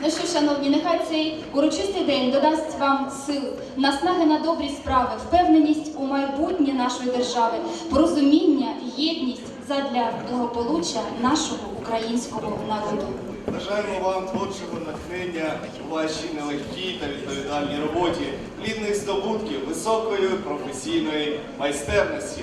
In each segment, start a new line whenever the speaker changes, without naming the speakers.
Ну що, шановні, нехай цей урочистий день додасть вам сил, наснаги на добрі справи, впевненість у майбутнє нашої держави, порозуміння, єдність задля благополуччя нашого українського народу.
Бажаємо вам творчого натхнення у вашій нелегкій та відповідальній роботі, плідних здобутків високої професійної майстерності.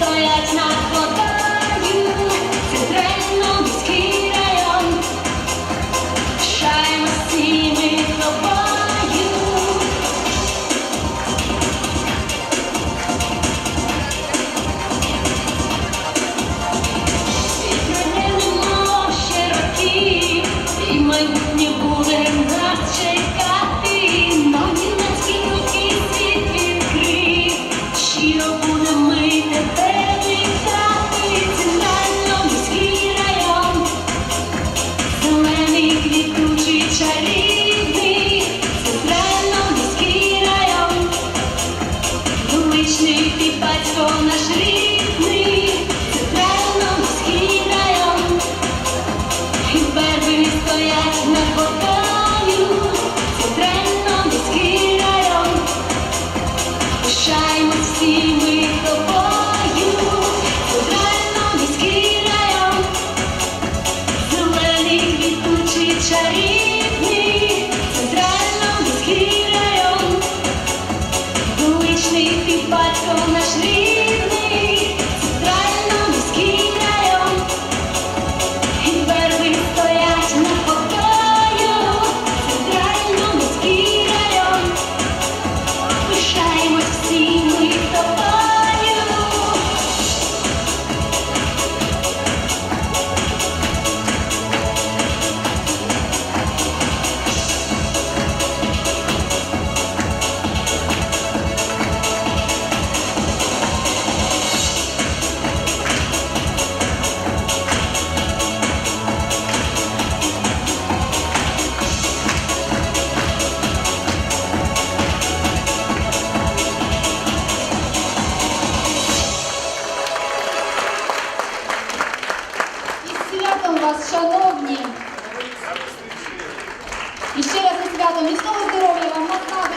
Стоять
на вас, шановні. І ще раз зі святом міцного здоров'я вам, наснаги.